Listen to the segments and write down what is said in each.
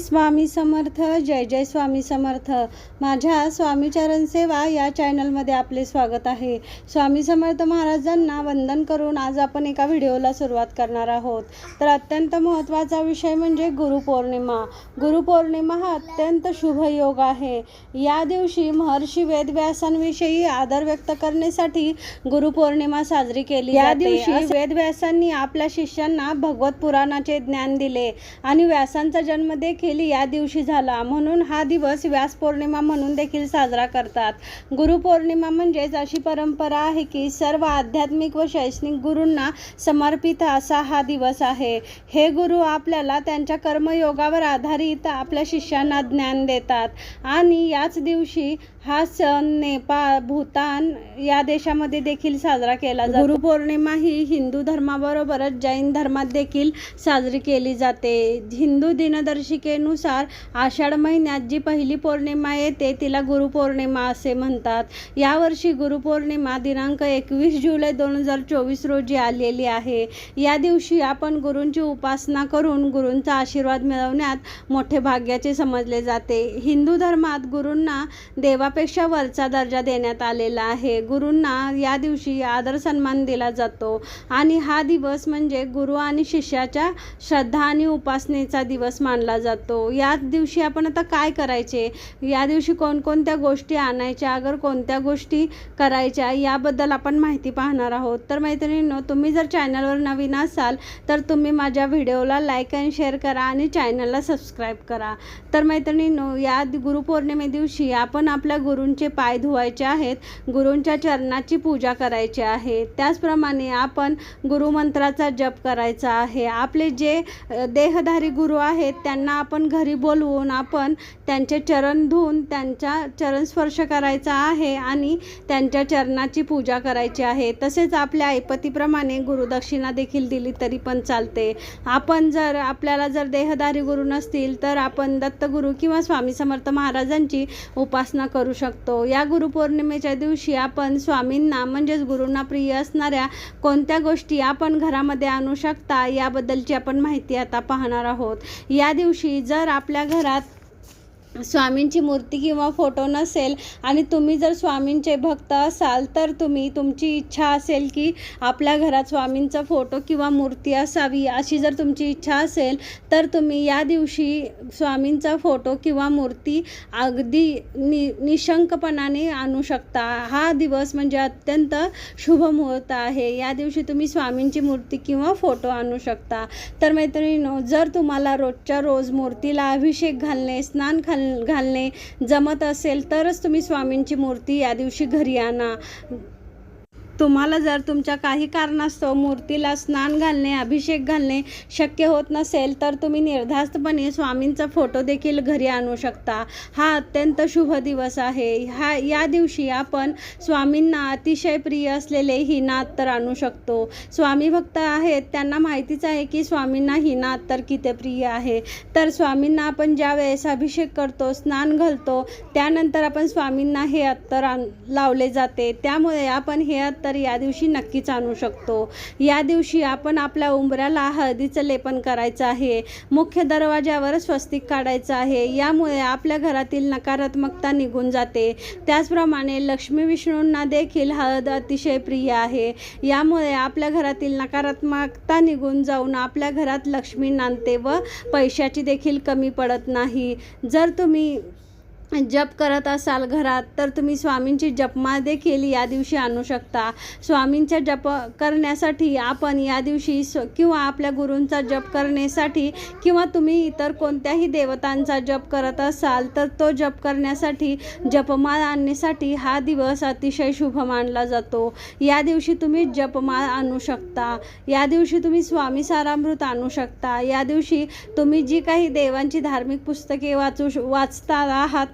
स्वामी समर्थ जय जय स्वामी समर्थ. माझ्या स्वामीचरण सेवा या चॅनलमध्ये आपले स्वागत आहे. स्वामी समर्थ महाराजांना वंदन करून आज आपण एका व्हिडिओला सुरुवात करणार आहोत. तर अत्यंत महत्त्वाचा विषय म्हणजे गुरुपौर्णिमा. गुरुपौर्णिमा हा अत्यंत शुभ योग आहे. या दिवशी महर्षी वेदव्यासांविषयी आदर व्यक्त करण्यासाठी गुरुपौर्णिमा साजरी केली या दिवशी वेदव्यासांनी आपल्या शिष्यांना भगवत पुराणाचे ज्ञान दिले आणि व्यासांचा जन्म देखील या दिवशी झाला. म्हणून हा दिवस व्यास पौर्णिमा म्हणून देखील साजरा करतात. गुरुपौर्णिमा म्हणजेच अशी परंपरा आहे की सर्व आध्यात्मिक व शैक्षणिक गुरूंना समर्पित असा हा दिवस आहे. हे गुरु आपल्याला त्यांच्या कर्मयोगावर आधारित आपल्या शिष्यांना ज्ञान देतात. आणि याच दिवशी हा सण नेपाळ भूतान या देशामध्ये देखील साजरा केला जातो. गुरुपौर्णिमा ही हिंदू धर्माबरोबरच जैन धर्मात देखील साजरी केली जाते. हिंदू दिनदर्शिके दिनदर्शिकेनुसार आषाढ महिन्यात जी पहिली पौर्णिमा येते तिला गुरुपौर्णिमा असे म्हणतात. यावर्षी गुरुपौर्णिमा दिनांक एकवीस जुलै दोन हजार चोवीस रोजी आलेली आहे. या दिवशी आपण गुरूंची उपासना करून गुरूंचा आशीर्वाद मिळवण्यात मोठे भाग्याचे समजले जाते. हिंदू धर्मात गुरूंना देवापेक्षा वरचा दर्जा देण्यात आलेला आहे. गुरूंना या दिवशी आदर सन्मान दिला जातो. आणि हा दिवस म्हणजे गुरु आणि शिष्याच्या श्रद्धा आणि उपासनेचा दिवस मानला जातो. या दिवशी आपण आता काय करायचे? या दिवशी कोणकोणत्या गोष्टी आणायच्या? अगर कोणत्या गोष्टी करायच्या? याबद्दल आपण माहिती पाहणार आहोत. तर मैत्रिणींनो तुम्ही जर चॅनलवर नवीन असाल तर तुम्ही माझ्या व्हिडिओला लाईक अँड शेअर करा आणि चॅनलला सबस्क्राईब करा. तर मैत्रिणींनो या गुरुपौर्णिमे दिवशी आपण आपल्या गुरूंचे पाय धुवायचे आहेत. गुरूंच्या चरणाची पूजा करायची आहे. त्याचप्रमाणे आपण गुरुमंत्राचा जप करायचा आहे. आपले जे देहधारी गुरु आहेत त्यांना आपण घरी बोलवून आपण त्यांचे चरण धुवून त्यांच्या चरण स्पर्श करायचा आहे आणि त्यांच्या चरणाची पूजा करायची आहे. तसेच आपल्या ऐपतीप्रमाणे गुरुदक्षिणा देखील दिली तरी पण चालते. आपण जर आपल्याला जर देहधारी गुरु नसतील तर आपण दत्तगुरू किंवा स्वामी समर्थ महाराजांची उपासना करू शकतो. या गुरुपौर्णिमेच्या दिवशी आपण स्वामींना म्हणजेच गुरूंना प्रिय असणाऱ्या कोणत्या गोष्टी आपण घरामध्ये आणू शकता याबद्दलची आपण माहिती आता पाहणार आहोत. या दिवशी जर आपल्या घरात स्वामींची मूर्ती किंवा फोटो नसेल आणि तुम्ही जर स्वामींचे भक्त असाल तर तुम्ही तुमची इच्छा असेल की आपल्या घरात स्वामींचा फोटो किंवा मूर्ती असावी अशी जर तुमची इच्छा असेल तर तुम्ही या दिवशी स्वामींचा फोटो किंवा मूर्ती अगदी नि निशंकपणाने आणू शकता. हा दिवस म्हणजे अत्यंत शुभ मुहूर्त आहे. या दिवशी तुम्ही स्वामींची मूर्ती किंवा फोटो आणू शकता. तर मैत्रिणींनो जर तुम्हाला रोजच्या रोज मूर्तीला अभिषेक घालणे स्नान घाल घालणे जमत असेल तरच तुम्ही स्वामींची मूर्ती या दिवशी घरी आणा. तुम्हाला जर तुमच्या काही कारणास्तव मूर्तीला स्नान घालणे अभिषेक घालणे शक्य होत नसेल तर तुम्ही निर्धास्तपणे स्वामींचा फोटो देखील घरी आणू शकता. हा अत्यंत शुभ दिवस आहे. हा या दिवशी आपण स्वामींना अतिशय प्रिय असलेले ही आणू शकतो. स्वामी भक्त आहेत त्यांना माहितीच आहे की स्वामींना ही तर किती प्रिय आहे. तर स्वामींना आपण ज्या वेळेस अभिषेक करतो स्नान घालतो त्यानंतर आपण स्वामींना हे अत्तर आण लावले जाते. त्यामुळे आपण हे अत्तर तर या दिवशी नक्कीच आणू शकतो. या दिवशी आपण आपल्या उंबऱ्याला हळदीचं लेपन करायचं आहे. मुख्य दरवाज्यावर स्वस्तिक काढायचं आहे. यामुळे आपल्या घरातील नकारात्मकता निघून जाते. त्याचप्रमाणे लक्ष्मी विष्णूंना देखील हळद अतिशय प्रिय आहे. यामुळे आपल्या घरातील नकारात्मकता निघून जाऊन आपल्या घरात लक्ष्मी नांदते व पैशाची देखील कमी पडत नाही. जर तुम्ही जप करत असाल घरात तर तुम्ही स्वामींची जपमा देखील या दिवशी आणू शकता. स्वामींच्या जप करण्यासाठी आपण या दिवशी स्व किंवा आपल्या गुरूंचा जप करण्यासाठी किंवा तुम्ही इतर कोणत्याही देवतांचा जप करत असाल तर तो जप करण्यासाठी जपमाळ आणण्यासाठी हा दिवस अतिशय शुभ मानला जातो. या दिवशी तुम्ही जपमाळ आणू शकता. या दिवशी तुम्ही स्वामी सारामृत आणू शकता. या दिवशी तुम्ही जी काही देवांची धार्मिक पुस्तके वाचू वाचता आहात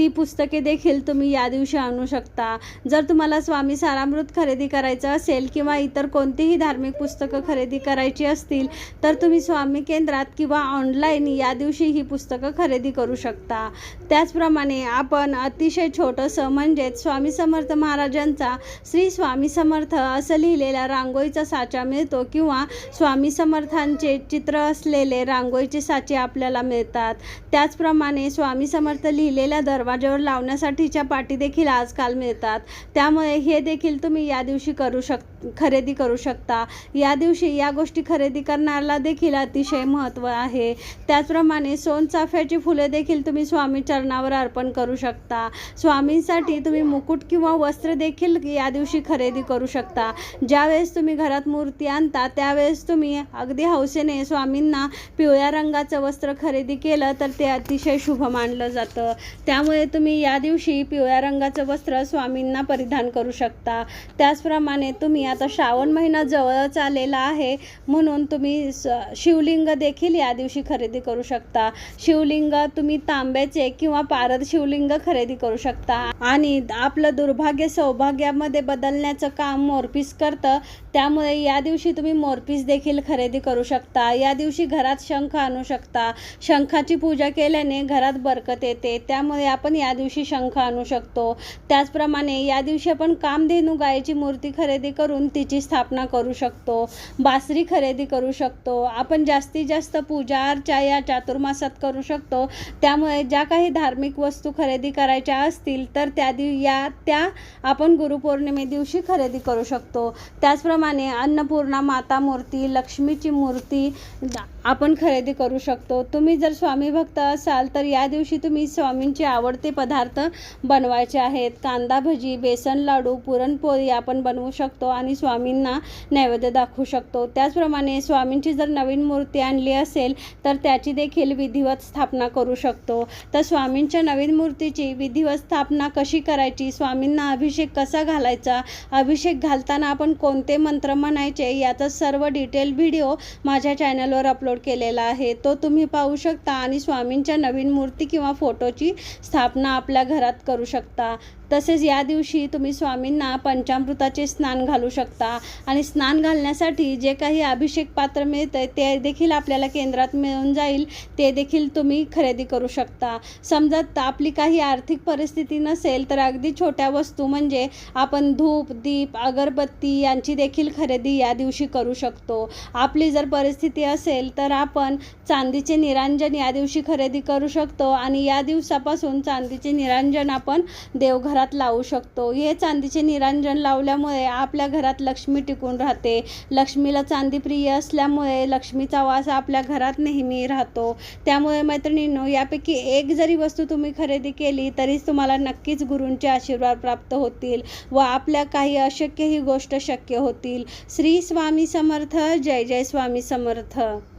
ती पुस्तके देखील तुम्ही या दिवशी आणू शकता. जर तुम्हाला स्वामी सारामृत खरेदी करायचं असेल किंवा इतर कोणतीही धार्मिक पुस्तकं खरेदी करायची असतील तर तुम्ही स्वामी केंद्रात किंवा ऑनलाईन या दिवशी ही पुस्तकं खरेदी करू शकता. त्याचप्रमाणे आपण अतिशय छोटंसं म्हणजेच स्वामी समर्थ महाराजांचा श्री स्वामी समर्थ असं लिहिलेला रांगोळीचा साचा मिळतो किंवा स्वामी समर्थांचे चित्र असलेले रांगोळीचे साचे आपल्याला मिळतात. त्याचप्रमाणे स्वामी समर्थ लिहिलेल्या दरवाजावर लावण्यासाठीच्या पाटी देखील आजकाल मिळतात. त्यामुळे हे देखील तुम्ही या दिवशी करू शक खरेदी करू शकता. या दिवशी या गोष्टी खरेदी करण्याला देखील अतिशय महत्त्व आहे. त्याचप्रमाणे सोनचाफ्याची फुले देखील तुम्ही स्वामी चरणावर अर्पण करू शकता. स्वामींसाठी तुम्ही मुकुट किंवा वस्त्र देखील या दिवशी खरेदी करू शकता. ज्यावेळेस तुम्ही घरात मूर्ती आणता त्यावेळेस तुम्ही अगदी हौसेने स्वामींना पिवळ्या रंगाचं वस्त्र खरेदी केलं तर ते अतिशय शुभ मानलं जातं. त्यामुळे तुम्ही या दिवशी पिवळ्या रंगाचं वस्त्र स्वामींना परिधान करू शकता. त्याचप्रमाणे तुम्ही आता श्रावण महिना जवळच आलेला आहे. म्हणून तुम्ही स शिवलिंग देखील या दिवशी खरेदी करू शकता. शिवलिंग तुम्ही तांब्याचे किंवा पारद शिवलिंग खरेदी करू शकता. आणि आपलं दुर्भाग्य सौभाग्यामध्ये बदलण्याचं काम मोरपीस करतं. त्यामुळे या दिवशी तुम्ही मोरपीस देखील खरेदी करू शकता. या दिवशी घरात शंख आणू शकता. शंखाची पूजा केल्याने घरात बरकत येते. त्यामुळे आपण या दिवशी शंख आणू शकतो. त्याचप्रमाणे या दिवशी आपण कामधेनू गायीची मूर्ती खरेदी करून तिची स्थापना करू शकतो. बासरी खरेदी करू शकतो. आपण जास्तीत जास्त पूजा अर्चा या चातुर्मासात करू शकतो. त्यामुळे ज्या काही धार्मिक वस्तू खरेदी करायच्या असतील तर त्या दिव या त्या आपण गुरुपौर्णिमे दिवशी खरेदी करू शकतो. त्याचप्रमाणे अन्नपूर्णा माता मूर्ती लक्ष्मीची मूर्ती आपण खरेदी करू शकतो. तुम्ही जर स्वामी भक्त असाल तर या दिवशी तुम्ही स्वामींचे आवडते पदार्थ बनवायचे आहेत. कांदा भजी बेसन लाडू पुरणपोळी आपण बनवू शकतो आणि स्वामींना नैवेद्य दाखवू शकतो. त्याचप्रमाणे स्वामींची जर नवीन मूर्ती आणली असेल तर त्याची देखील विधिवत स्थापना करू शकतो. तर स्वामींच्या नवीन मूर्तीची विधिवत स्थापना कशी करायची? स्वामींना अभिषेक कसा घालायचा? अभिषेक घालताना आपण कोणते मंत्र म्हणायचे याचा सर्व डिटेल व्हिडिओ माझ्या चॅनलवर अपलोड केलेला आहे. तो तुम्ही पाहू शकता आणि स्वामींच्या नवीन मूर्ती किंवा फोटोची स्थापना आपल्या घरात करू शकता. तसेच या दिवशी तुम्ही स्वामींना पंचामृताचे स्नान घालू शकता. आणि स्नान घालण्यासाठी जे काही अभिषेक पात्र मिळतं ते देखील आपल्याला केंद्रात मिळून जाईल. ते देखील तुम्ही खरेदी करू शकता. समजा आपली काही आर्थिक परिस्थिती नसेल तर अगदी छोट्या वस्तू म्हणजे आपण धूप दीप अगरबत्ती यांची देखील खरेदी या दिवशी करू शकतो. आपली जर परिस्थिती असेल तर आपण चांदीचे निरांजन या दिवशी खरेदी करू शकतो. आणि या दिवसापासून चांदीचे निरांजन आपण देवघरात लावू शकतो. हे चांदीचे निरांजन लावल्यामुळे आपल्या घरात लक्ष्मी टिकून राहते. लक्ष्मीला चांदी प्रिय असल्यामुळे लक्ष्मीचा वास आपल्या घरात नेहमी राहतो. त्यामुळे मैत्रिणींनो यापैकी एक जरी वस्तू तुम्ही खरेदी केली तरीच तुम्हाला नक्कीच गुरूंचे आशीर्वाद प्राप्त होतील व आपल्या काही अशक्य ही गोष्ट शक्य होतील. श्री स्वामी समर्थ. जय जय स्वामी समर्थ.